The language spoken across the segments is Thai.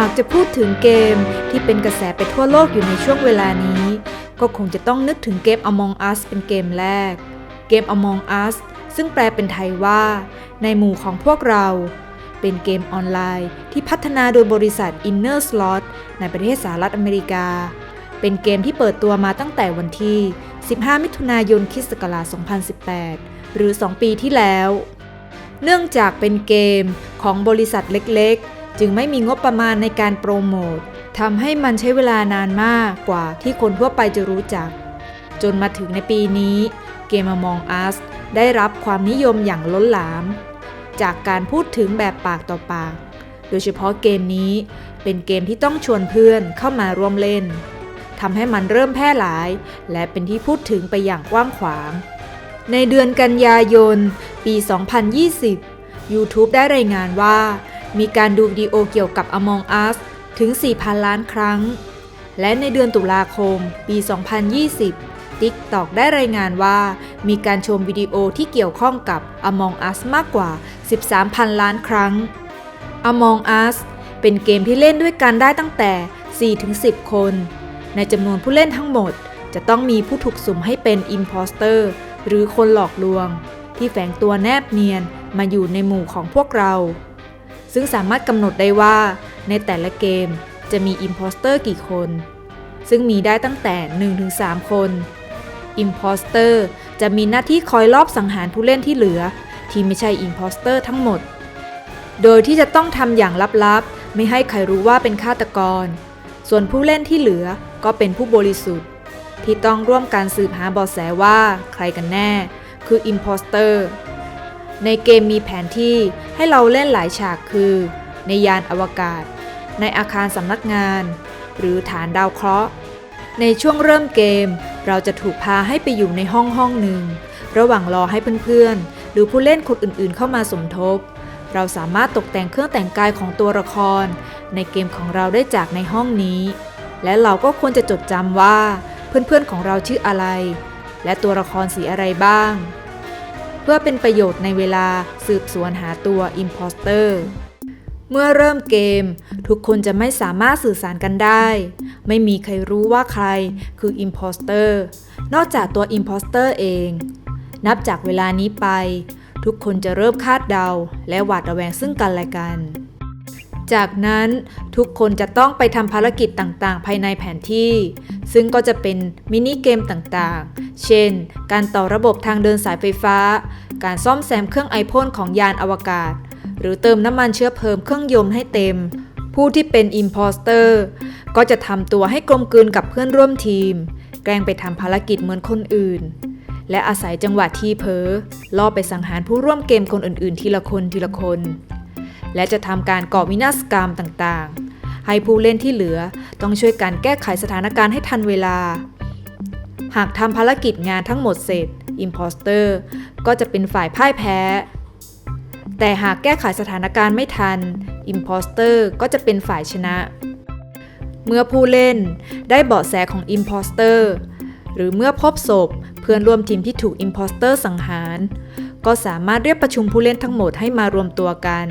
หากจะพูดถึงเกมที่เป็นกระแสไปทั่วโลกอยู่ในช่วงเวลานี้ ก็คงจะต้องนึกถึงเกม Among Us เป็นเกมแรก เกม Among Us ซึ่งแปลเป็นไทยว่า ในหมู่ของพวกเรา เป็นเกมออนไลน์ที่พัฒนาโดยบริษัท Inner Slot ในประเทศสหรัฐอเมริกา เป็นเกมที่เปิดตัวมาตั้งแต่วันที่ 15 มิถุนายนคิศกราช2018 หรือ 2 ปีที่แล้ว เนื่องจากเป็นเกมของบริษัทเล็กๆ จึงไม่มีงบประมาณในการโปรโมททำให้มันใช้เวลานานมากกว่าที่คนทั่วไปจะรู้จัก จนมาถึงในปีนี้เกม Among Us ได้รับความนิยมอย่างล้นหลาม จากการพูดถึงแบบปากต่อปาก โดยเฉพาะเกมนี้เป็นเกมที่ต้องชวนเพื่อนเข้ามาร่วมเล่นทำให้มันเริ่มแพร่หลาย และเป็นที่พูดถึงไปอย่างกว้างขวาง ในเดือนกันยายน ปี 2020 YouTube ได้รายงานว่า มีการดูวิดีโอเกี่ยวกับ Among Us ถึง 4,000 ล้านครั้ง และในเดือนตุลาคม ปี 2020 TikTok ได้รายงานว่ามีการชมวิดีโอที่เกี่ยวข้องกับ Among Us มากกว่า 13,000 ล้านครั้ง Among Us เป็นเกมที่เล่นด้วยกันได้ตั้งแต่ 4-10 คน ในจำนวนผู้เล่นทั้งหมด จะต้องมีผู้ถูกสุ่มให้เป็น Imposter หรือคนหลอกลวง ที่แฝงตัวแนบเนียนมาอยู่ในหมู่ของพวกเรา ซึ่งสามารถกำหนดได้ว่า ในแต่ละเกมจะมี Imposter กี่คน ซึ่งมีได้ตั้งแต่ 1-3 คน Imposter จะมีหน้าที่คอยลอบสังหารผู้เล่นที่เหลือ ที่ไม่ใช่ Imposter ทั้งหมด โดยที่จะต้องทำอย่างลับๆ ไม่ให้ใครรู้ว่าเป็นฆาตกร ส่วนผู้เล่นที่เหลือก็เป็นผู้บริสุทธิ์ ที่ต้องร่วมการสืบหาเบาะแสว่าใครกันแน่ คือ Imposter ในเกมมีแผนที่ให้เราเล่นหลายฉากคือ ในยานอวกาศ ในอาคารสำนักงาน หรือฐานดาวเคราะห์ ในช่วงเริ่มเกม เราจะถูกพาให้ไปอยู่ในห้องห้องหนึ่ง ระหว่างรอให้เพื่อนๆ หรือผู้เล่นคนอื่นๆเข้ามาสมทบ เราสามารถตกแต่งเครื่องแต่งกายของตัวละคร ในเกมของเราได้จากในห้องนี้ และเราก็ควรจะจดจำว่า เพื่อนๆของเราชื่ออะไร และตัวละครสีอะไรบ้าง เพื่อเป็นประโยชน์ในเวลาสืบสวนหาตัวอิมพอสเตอร์เมื่อเริ่มเกม ทุกคนจะไม่สามารถสื่อสารกันได้ ไม่มีใครรู้ว่าใครคืออิมพอสเตอร์นอกจากตัวอิมพอสเตอร์เอง นับจากเวลานี้ไป ทุกคนจะเริ่มคาดเดา และหวาดระแวงซึ่งกันและกัน จากนั้นทุกคนจะต้องไปทำภารกิจต่างๆ ภายในแผนที่ ซึ่งก็จะเป็นมินิเกมต่างๆ เช่น การต่อระบบทางเดินสายไฟฟ้า การซ่อมแซมเครื่องไอพ่นของยานอวกาศ หรือเติมน้ำมันเชื้อเพลิงเครื่องยนต์ให้เต็ม ผู้ที่เป็น Imposter ก็จะทำตัวให้กลมกลืนกับเพื่อนร่วมทีม แกล้งไปทำภารกิจเหมือนคนอื่น และอาศัยจังหวะที่เพ้อล่อไปสังหารผู้ร่วมเกมคนอื่นๆ ทีละคนทีละคน และจะทำการก่อวินาศกรรมต่างๆ ให้ผู้เล่นที่เหลือต้องช่วยกันแก้ไขสถานการณ์ให้ทันเวลา หากทำภารกิจงานทั้งหมดเสร็จ Imposter ก็จะเป็นฝ่ายพ่ายแพ้ แต่หากแก้ไขสถานการณ์ไม่ทัน Imposter ก็จะเป็นฝ่ายชนะ เมื่อผู้เล่นได้เบาะแสของ Imposter หรือเมื่อพบศพเพื่อนร่วมทีมที่ถูก Imposter สังหาร ก็สามารถเรียกประชุมผู้เล่นทั้งหมดให้มารวมตัวกัน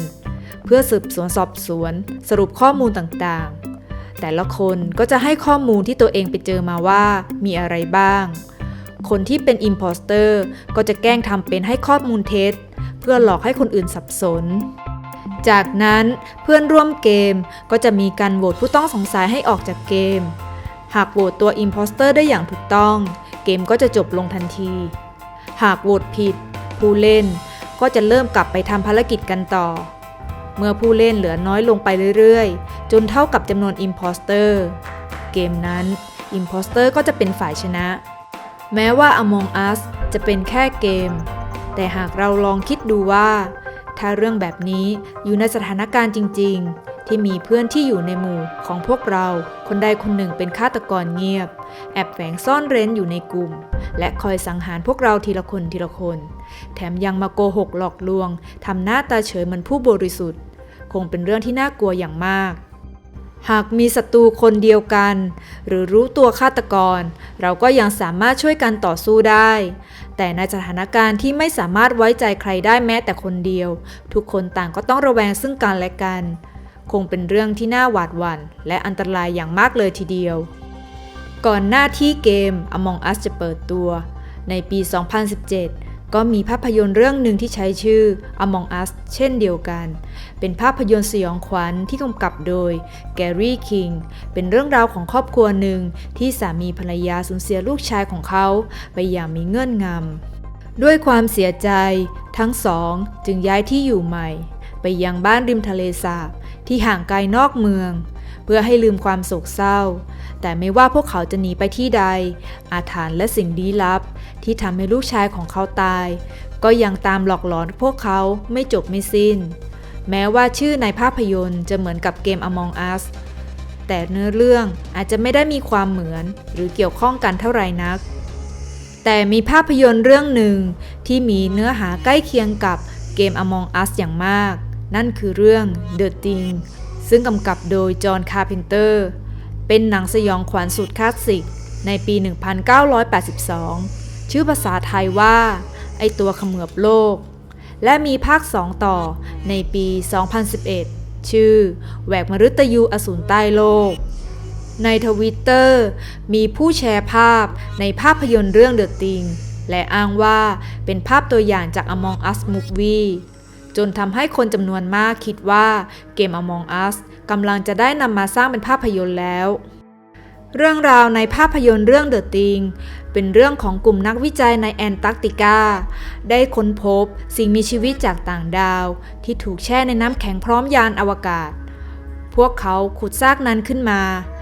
เพื่อสืบสวนสอบสวน สรุปข้อมูลต่างๆ แต่ละคนก็จะให้ข้อมูลที่ตัวเองไปเจอมาว่ามีอะไรบ้าง คนที่เป็น Imposter ก็จะแกล้งทำเป็นให้ข้อมูลเท็จ เพื่อหลอกให้คนอื่นสับสน จากนั้นเพื่อนร่วมเกมก็จะมีการโหวตผู้ต้องสงสัยให้ออกจากเกม หากโหวตตัว Imposter ได้อย่างถูกต้อง เกมก็จะจบลงทันที หากโหวตผิด ผู้เล่นก็จะเริ่มกลับไปทำภารกิจกันต่อ เมื่อผู้เล่นเหลือน้อยลงไปเรื่อยๆ จนเท่ากับจำนวน Imposter เกมนั้น Imposter ก็จะเป็นฝ่ายชนะ แม้ว่า Among Us จะเป็นแค่เกม แต่หากเราลองคิดดูว่า ถ้าเรื่องแบบนี้อยู่ในสถานการณ์จริง ๆ ที่มีเพื่อนที่อยู่ในหมู่ของพวกเราคนใดคนหนึ่งเป็นฆาตกรเงียบ แอบแฝงซ่อนเร้นอยู่ในกลุ่ม และคอยสังหารพวกเราทีละคนทีละคน แถมยังมาโกหกหลอกลวงทำหน้าตาเฉยเหมือนผู้บริสุทธิ์ คงเป็นเรื่องที่น่ากลัวอย่างมาก หากมีศัตรูคนเดียวกัน หรือรู้ตัวฆาตกร เราก็ยังสามารถช่วยกันต่อสู้ได้ แต่ในสถานการณ์ที่ไม่สามารถไว้ใจใครได้แม้แต่คนเดียว ทุกคนต่างก็ต้องระแวงซึ่งกันและกัน คงเป็นเรื่องที่น่าหวาดหวั่นและอันตรายอย่างมากเลยทีเดียว ก่อนหน้าที่เกม Among Us จะเปิดตัว ในปี 2017 ก็มีภาพยนตร์เรื่องหนึ่งที่ใช้ชื่อ Among Us เช่นเดียวกัน เป็นภาพยนตร์สยองขวัญที่กำกับโดยแกรี่คิง เป็นเรื่องราวของครอบครัวหนึ่งที่สามีภรรยาสูญเสียลูกชายของเขาไปอย่างมีเงื่อนงำ ด้วยความเสียใจทั้งสองจึงย้ายที่อยู่ใหม่ ไปยังบ้านริมทะเลสาบที่ห่างไกลนอกเมือง เพื่อให้ลืมความโศกเศร้า แต่ไม่ว่าพวกเขาจะหนีไปที่ใด อาถรรพ์และสิ่งลี้ลับ ที่ทำให้ลูกชายของเขาตาย ก็ยังตามหลอกหลอนพวกเขาไม่จบไม่สิ้น แม้ว่าชื่อในภาพยนตร์จะเหมือนกับเกม Among Us แต่เนื้อเรื่องอาจจะไม่ได้มีความเหมือนหรือเกี่ยวข้องกันเท่าไหร่นัก แต่มีภาพยนตร์เรื่องหนึ่งที่มีเนื้อหาใกล้เคียงกับเกม Among Us อย่างมาก นั่นคือเรื่อง The Thing ซึ่งกำกับโดยจอห์นคาร์เพนเตอร์ เป็นหนังสยองขวัญสุดคลาสสิกในปี 1982 ชื่อภาษาไทยว่า ไอตัวขมือบโลก และมีภาค 2 ต่อในปี 2011 ชื่อ แหวกมฤตยูอสูรใต้โลก ในทวิตเตอร์มีผู้แชร์ภาพในภาพยนตร์เรื่อง The Thing และอ้างว่าเป็นภาพตัวอย่างจาก Among Us Movie จนทำให้คนจำนวนมากคิดว่าเกม Among Us กำลังจะได้นำมาสร้างเป็นภาพยนตร์แล้ว เรื่องราวในภาพยนตร์เรื่อง The Thing เป็นเรื่องของกลุ่มนักวิจัยในแอนตาร์กติกา ได้ค้นพบสิ่งมีชีวิตจากต่างดาว ที่ถูกแช่ในน้ำแข็งพร้อมยานอวกาศ พวกเขาขุดซากนั้นขึ้นมา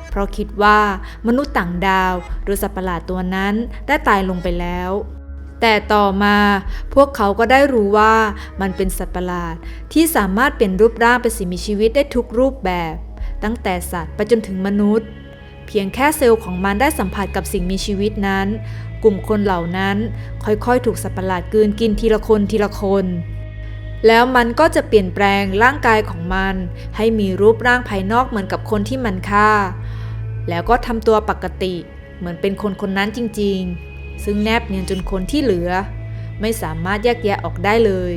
เพราะคิดว่ามนุษย์ต่างดาวหรือสัตว์ประหลาดตัวนั้นได้ตายลงไปแล้ว แต่ต่อมาพวกเขาก็ได้รู้ว่ามันเป็นสัตว์ประหลาด ที่สามารถเป็นรูปร่างเป็นสิ่งมีชีวิตได้ทุกรูปแบบ ตั้งแต่สัตว์ไปจนถึงมนุษย์ เพียงแค่เซลล์ของมันได้สัมผัสกับสิ่งมีชีวิตนั้น กลุ่มคนเหล่านั้นค่อยๆ ถูกสัตว์ประหลาดกืนกินทีละคนทีละคน แล้วมันก็จะเปลี่ยนแปลงร่างกายของมัน ให้มีรูปร่างภายนอกเหมือนกับคนที่มันฆ่า แล้วก็ทำตัวปกติ เหมือนเป็นคนคนนั้นจริง ๆ ซึ่งแนบเนียนจนคนที่เหลือ ไม่สามารถแยกแยะออกได้เลย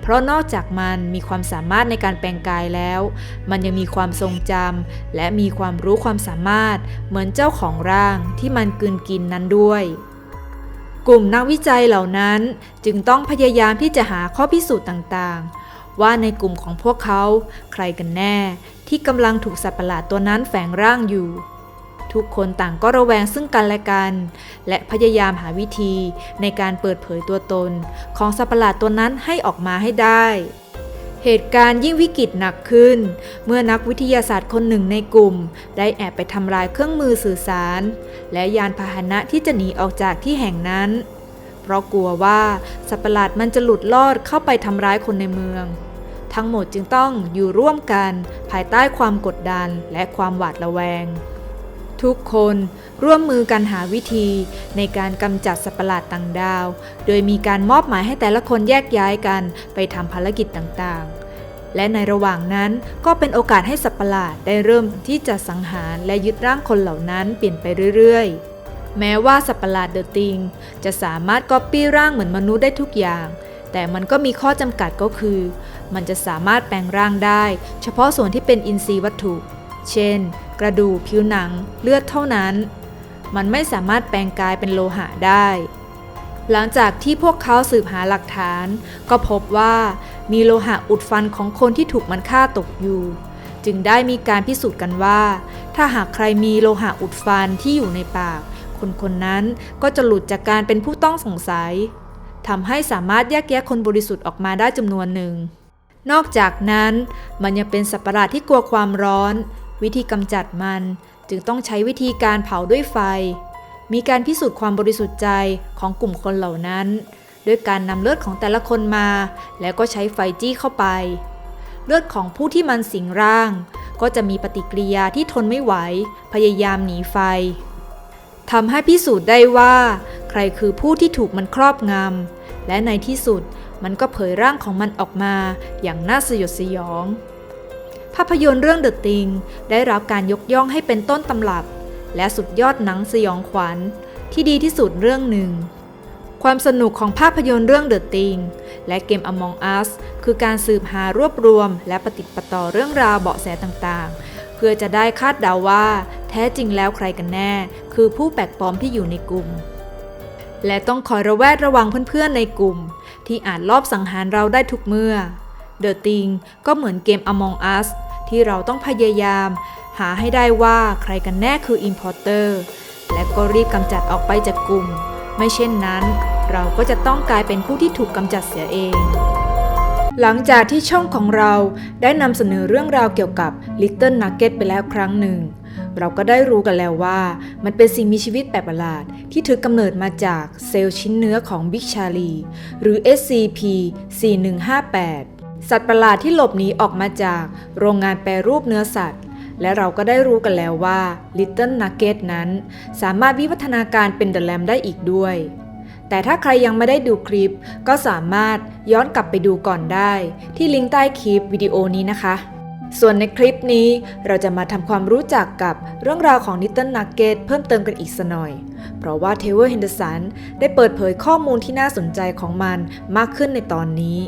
เพราะนอกจากมันมีความสามารถในการแปลงกายแล้ว มันยังมีความทรงจำและมีความรู้ความสามารถเหมือนเจ้าของร่างที่มันกืนกินนั้นด้วย กลุ่มนักวิจัยเหล่านั้นจึงต้องพยายามที่จะหาข้อพิสูจน์ต่างๆ ว่าในกลุ่มของพวกเขา ใครกันแน่ที่กำลังถูกสัตว์ประหลาดตัวนั้นแฝงร่างอยู่ ทุกคนต่างก็ระแวงซึ่งกันและกัน และพยายามหาวิธีในการเปิดเผยตัวตน ของสัตว์ประหลาดตัวนั้นให้ออกมาให้ได้ เหตุการณ์ยิ่งวิกฤตหนักขึ้น เมื่อนักวิทยาศาสตร์คนหนึ่งในกลุ่ม ได้แอบไปทำลายเครื่องมือสื่อสาร และยานพาหนะที่จะหนีออกจากที่แห่งนั้น เพราะกลัวว่าสัตว์ประหลาดมันจะหลุดลอดเข้าไปทำร้ายคนในเมืองทั้งหมดจึงต้องอยู่ร่วมกันภายใต้ความกดดันและความหวาดระแวง ทุกคนร่วมมือกันหาวิธีในการกำจัดสัตว์ประหลาดต่างดาว โดยมีการมอบหมายให้แต่ละคนแยกย้ายกันไปทำภารกิจต่างๆ และในระหว่างนั้นก็เป็นโอกาสให้สัตว์ประหลาดได้เริ่มที่จะสังหารและยึดร่างคนเหล่านั้นเปลี่ยนไปเรื่อยๆ แม้ว่าสัตว์ประหลาดเดอะติงจะสามารถก๊อปปี้ร่างเหมือนมนุษย์ได้ทุกอย่าง แต่มันก็มีข้อจำกัดก็คือ มันจะสามารถแปลงร่างได้ เฉพาะส่วนที่เป็นอินทรีย์วัตถุ เช่น กระดูกผิวหนังเลือดเท่านั้น มันไม่สามารถแปลงกายเป็นโลหะได้ หลังจากที่พวกเขาสืบหาหลักฐาน ก็พบว่ามีโลหะอุดฟันของคนที่ถูกมันฆ่าตกอยู่ จึงได้มีการพิสูจน์กันว่า ถ้าหากใครมีโลหะอุดฟันที่อยู่ในปาก คนคนนั้นก็จะหลุดจากการเป็นผู้ต้องสงสัยทำให้สามารถแยกแยะคนบริสุทธิ์ออกมาได้จำนวนหนึ่งนอกจากนั้นมันยังเป็นสัตว์ประหลาดที่กลัวความร้อน วิธีกำจัดมันจึงต้องใช้วิธีการเผาด้วยไฟ มีการพิสูจน์ความบริสุทธิ์ใจของกลุ่มคนเหล่านั้น ด้วยการนำเลือดของแต่ละคนมา แล้วก็ใช้ไฟจี้เข้าไป เลือดของผู้ที่มันสิงร่าง ก็จะมีปฏิกิริยาที่ทนไม่ไหว พยายามหนีไฟทำให้พิสูจน์ได้ว่า ใครคือผู้ที่ถูกมันครอบงำและในที่สุดมันก็เผยร่างของมันออกมาอย่างน่าสยดสยอง ภาพยนตร์เรื่องเดอะติงได้รับการยกย่องให้เป็นต้นตำรับ และสุดยอดหนังสยองขวัญที่ดีที่สุดเรื่องหนึ่ง ความสนุกของภาพยนตร์เรื่อง The Thing และเกม Among Us คือการสืบหารวบรวม และปฏิปต่อเรื่องราวเบาะแสต่างๆ เพื่อจะได้คาดเดาว่า แท้จริงแล้วใครกันแน่ คือผู้แปลกปลอมที่อยู่ในกลุ่ม และต้องคอยระแวดระวังเพื่อนๆในกลุ่ม ที่อาจลอบสังหารเราได้ทุกเมื่อ The Thing ก็เหมือนเกม Among Us ที่เราต้องพยายาม หาให้ได้ว่าใครกันแน่คือ Importer และก็รีบกำจัดออกไปจากกลุ่ม ไม่เช่นนั้น เราก็จะต้องกลายเป็นผู้ที่ถูกกำจัดเสียเอง หลังจากที่ช่องของเราได้นำเสนอเรื่องราวเกี่ยวกับ Little Nugget ไปแล้วครั้งหนึ่ง เราก็ได้รู้กันแล้วว่า มันเป็นสิ่งมีชีวิตแปลกประหลาด ที่ถือกำเนิดมาจากเซลล์ชิ้นเนื้อของบิ๊กชาลีหรือ SCP 4158 สัตว์ประหลาดที่หลบหนีออกมาจากโรงงานแปรรูปเนื้อสัตว์ และเราก็ได้รู้กันแล้วว่า Little Nugget นั้น สามารถวิวัฒนาการเป็น The Lamb ได้อีกด้วย แต่ถ้าใครยังไม่ได้ดูคลิป ก็สามารถย้อนกลับไปดูก่อนได้ ที่ลิงก์ใต้คลิปวิดีโอนี้นะคะ ส่วนในคลิปนี้เราจะมาทำความรู้จักกับเรื่องราวของ Little Nugget เพิ่มเติมกันอีกสักหน่อย เพราะว่าเทเวอร์เฮนเดอร์สันได้เปิดเผยข้อมูลที่น่าสนใจของมันมากขึ้นในตอนนี้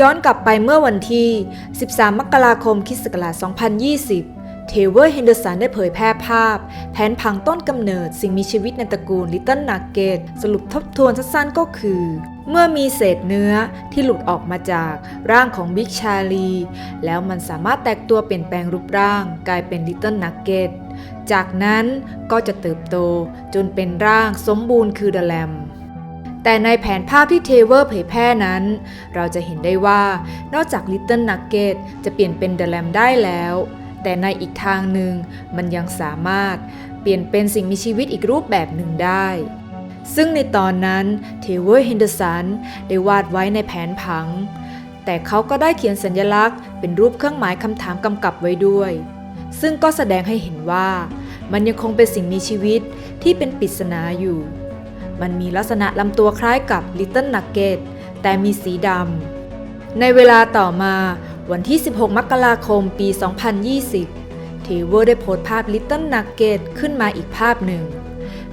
ย้อนกลับไปเมื่อวันที่ 13 มกราคมคิศกราช2020 เทเวอร์เฮนเดอร์สันได้เผยแพร่ภาพ แผนผังต้นกำเนิดสิ่งมีชีวิตในตระกูล Little Nugget สรุปทบทวนสั้นๆก็คือ เมื่อมีเศษเนื้อที่หลุดออกมาจากร่างของบิ๊กชาลี แล้วมันสามารถแตกตัวเปลี่ยนแปลงรูปร่าง กลายเป็น Little Nugget จากนั้นก็จะเติบโตจนเป็นร่างสมบูรณ์คือ The Lamb แแต่ในแผนภาพที่เทเวอร์เผยแพร่นั้น เราจะเห็นได้ว่านอกจาก Little Nugget จะเปลี่ยนเป็น The Lamb ได้แล้ว แต่ในอีกทางหนึ่งมันยังสามารถเปลี่ยนเป็นสิ่งมีชีวิตอีกรูปแบบหนึ่งได้ ซึ่งในตอนนั้นเทเวอร์เฮนเดอร์สันได้วาดไว้ในแผนผัง แต่เขาก็ได้เขียนสัญลักษณ์ เป็นรูปเครื่องหมายคำถามกำกับไว้ด้วย ซึ่งก็แสดงให้เห็นว่า มันยังคงเป็นสิ่งมีชีวิตที่เป็นปริศนาอยู่ มันมีลักษณะลำตัวคล้ายกับ Little Nugget แต่มีสีดำ ในเวลาต่อมาวันที่ 16 มกราคมปี 2020 เทเวอร์ได้โพสต์ภาพ Little Nugget ขึ้นมาอีกภาพหนึ่ง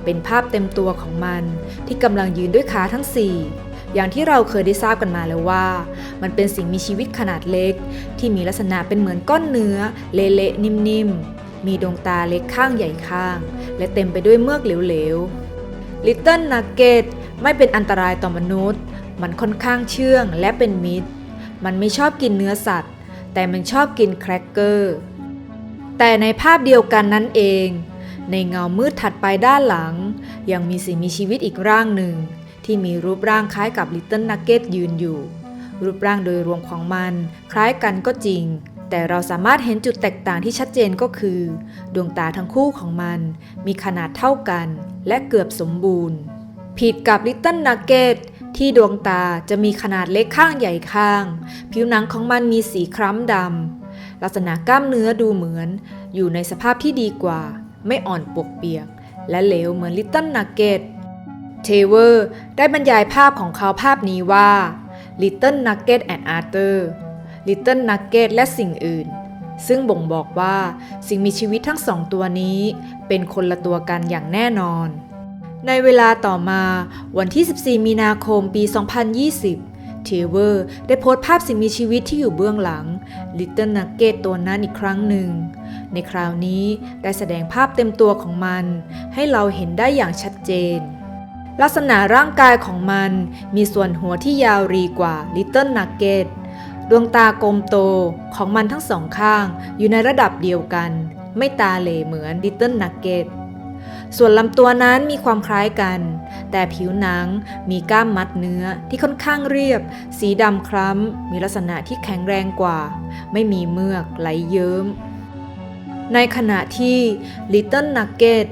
เป็นภาพเต็มตัวของมันที่กำลังยืนด้วยขาทั้ง 4 อย่างที่เราเคยได้ทราบกันมาแล้วว่า มันเป็นสิ่งมีชีวิตขนาดเล็ก ที่มีลักษณะเป็นเหมือนก้อนเนื้อ เละๆนิ่มๆมีดวงตาเล็กข้างใหญ่ข้าง และเต็มไปด้วยเมือกเหลวๆ Little Nugget ไม่เป็นอันตรายต่อมนุษย์ มันค่อนข้างเชื่องและเป็นมิตร มันไม่ชอบกินเนื้อสัตว์ แต่มันชอบกินแครกเกอร์ แต่ในภาพเดียวกันนั้นเอง ในเงามืดถัดไปด้านหลัง ยังมีสิ่งมีชีวิตอีกร่างหนึ่ง ที่มีรูปร่างคล้ายกับ Little Nugget ยืนอยู่ รูปร่างโดยรวมของมันคล้ายกันก็จริง แต่เราสามารถเห็นจุดแตกต่างที่ชัดเจนก็คือ ดวงตาทั้งคู่ของมัน มีขนาดเท่ากัน และเกือบสมบูรณ์ ผิดกับ Little Nugget ที่ดวงตาจะมีขนาดเล็กข้างใหญ่ข้าง ผิวหนังของมันมีสีคล้ำดำลักษณะกล้ามเนื้อดูเหมือน อยู่ในสภาพที่ดีกว่า ไม่อ่อนปวกเปียก และเหลวเหมือน Little Nugget เทเวอร์ได้บรรยายภาพของเขาภาพนี้ว่า Little Nugget and Arthur Little Nugget และสิ่งอื่น ซึ่งบ่งบอกว่าสิ่งมีชีวิตทั้งสองตัวนี้ เป็นคนละตัวกันอย่างแน่นอน ในเวลาต่อมาวันที่ 14 มีนาคมปี 2020 เทเวอร์ได้โพสต์ภาพสิ่งมีชีวิตที่อยู่เบื้องหลัง Little Nugget ตัวนั้นอีกครั้งหนึ่ง ในคราวนี้ได้แสดงภาพเต็มตัวของมัน ให้เราเห็นได้อย่างชัดเจนลักษณะร่างกายของมันมีส่วนหัวที่ยาวรีกว่า Little Nugget ดวงตากลมโตของมันทั้งสองข้างอยู่ในระดับเดียวกัน ไม่ตาเหล่เหมือน Little Nugget ส่วนลำตัวนั้นมีความคล้ายกัน แต่ผิวหนังมีกล้ามมัดเนื้อที่ค่อนข้างเรียบ สีดำคล้ำ มีลักษณะที่แข็งแรงกว่า ไม่มีเมือกไหลเยิ้ม ในขณะที่ Little Nugget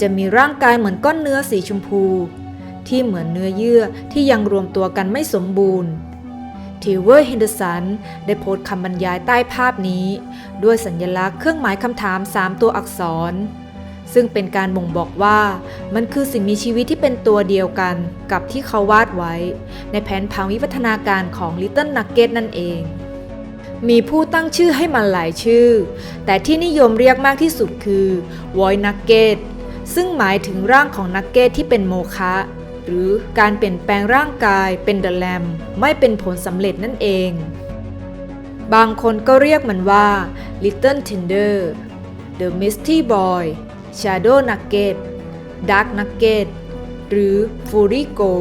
จะมีร่างกายเหมือนก้อนเนื้อสีชมพู ที่เหมือนเนื้อเยื่อที่ยังรวมตัวกันไม่สมบูรณ์ ทิวเวอร์เฮนเดอร์สันได้โพสต์คำบรรยายใต้ภาพนี้ ด้วยสัญลักษณ์เครื่องหมายคำถาม 3 ตัวอักษร ซึ่งเป็นการบ่งบอกว่ามันคือสิ่งมีชีวิตที่เป็นตัวเดียวกันกับที่เขาวาดไว้ ในแผนผังวิวัฒนาการของ Little Nugget นั่นเอง มีผู้ตั้งชื่อให้มันหลายชื่อ แต่ที่นิยมเรียกมากที่สุดคือ Void Nugget ซึ่งหมายถึงร่างของนักเก็ตที่เป็นโมคะ หรือการเปลี่ยนแปลงร่างกายเป็นเดอะแลมไม่เป็นผลสำเร็จนั่นเอง บางคนก็เรียกมันว่า Little Tinder The Misty Boy Shadow Nugget Dark Nugget หรือ Fury Go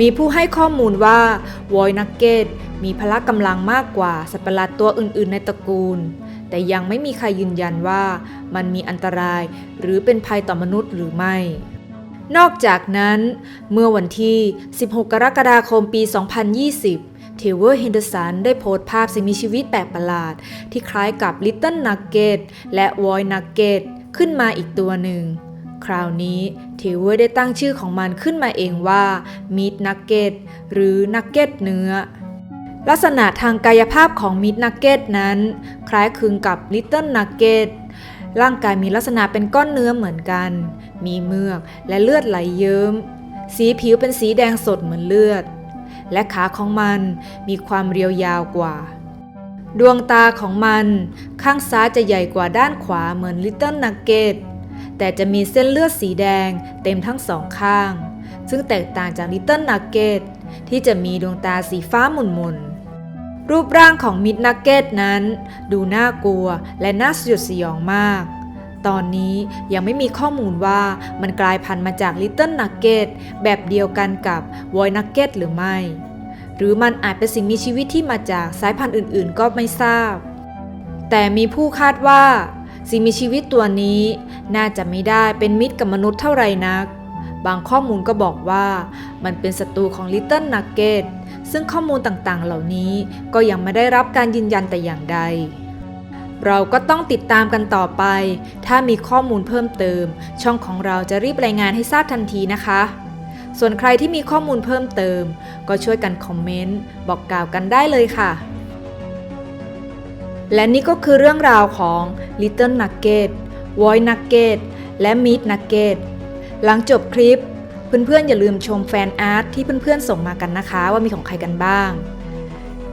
มีผู้ให้ข้อมูลว่า Void Nugget มีพละกำลังมากกว่าสัตว์ประหลาดตัวอื่น ๆ ในตระกูล แต่ยังไม่มีใครยืนยันว่ามันมีอันตรายหรือเป็นภัยต่อมนุษย์หรือไม่ นอกจากนั้น เมื่อวันที่ 16 กรกฎาคมปี 2020 เทเวอร์เฮนเดอร์สันได้โพสต์ภาพสิ่งมีชีวิตแปลกประหลาด ที่คล้ายกับ Little Nugget และ Void Nugget ขึ้นมาอีกตัวหนึ่ง คราวนี้เทเวอร์ได้ตั้งชื่อของมันขึ้นมาเองว่า Meat Nugget หรือ Nugget เนื้อลักษณะทางกายภาพของ Meat Nugget นั้น คล้ายคลึงกับ Little Nugget ร่างกายมีลักษณะเป็นก้อนเนื้อเหมือนกัน มีเมือกและเลือดไหลเยิ้ม สีผิวเป็นสีแดงสดเหมือนเลือด และขาของมันมีความเรียวยาวกว่า ดวงตาของมันข้างซ้ายจะใหญ่กว่าด้านขวาเหมือน Little Nugget แต่จะมีเส้นเลือดสีแดงเต็มทั้งสองข้าง ซึ่งแตกต่างจาก Little Nugget ที่จะมีดวงตาสีฟ้าหมุนๆ รูปร่างของมิดนักเก็ตนั้น ดูน่ากลัวและน่าสยดสยองมาก ตอนนี้ยังไม่มีข้อมูลว่ามันกลายพันธุ์มาจาก Little Nugget แบบเดียวกันกับ Void Nugget หรือไม่ หรือมันอาจเป็นสิ่งมีชีวิตที่มาจากสายพันธุ์อื่นๆ ก็ไม่ทราบ แต่มีผู้คาดว่า สิ่งมีชีวิตตัวนี้ น่าจะไม่ได้เป็นมิตรกับมนุษย์เท่าไหร่นัก บางข้อมูลก็บอกว่า มันเป็นศัตรูของ Little Nugget ซึ่งข้อมูลต่างๆ เหล่านี้ก็ยังไม่ได้รับการยืนยันแต่อย่างใด เราก็ต้องติดตามกันต่อไป ถ้ามีข้อมูลเพิ่มเติม ช่องของเราจะรีบรายงานให้ทราบทันทีนะคะ ส่วนใครที่มีข้อมูลเพิ่มเติม ก็ช่วยกันคอมเมนต์บอกกล่าวกันได้เลยค่ะ และนี่ก็คือเรื่องราวของ Little Nugget Void Nugget และ Meat Nugget หลังจบคลิป เพื่อนๆอย่าลืมชมแฟนอาร์ตที่เพื่อนๆส่งมากันนะคะ ว่ามีของใครกันบ้าง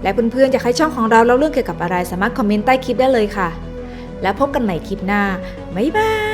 และเพื่อนๆอยากให้ช่องของเราเล่าเรื่องเกี่ยวกับอะไรสามารถคอมเมนต์ใต้คลิปได้เลยค่ะ แล้วพบกันใหม่คลิปหน้าบ๊ายบาย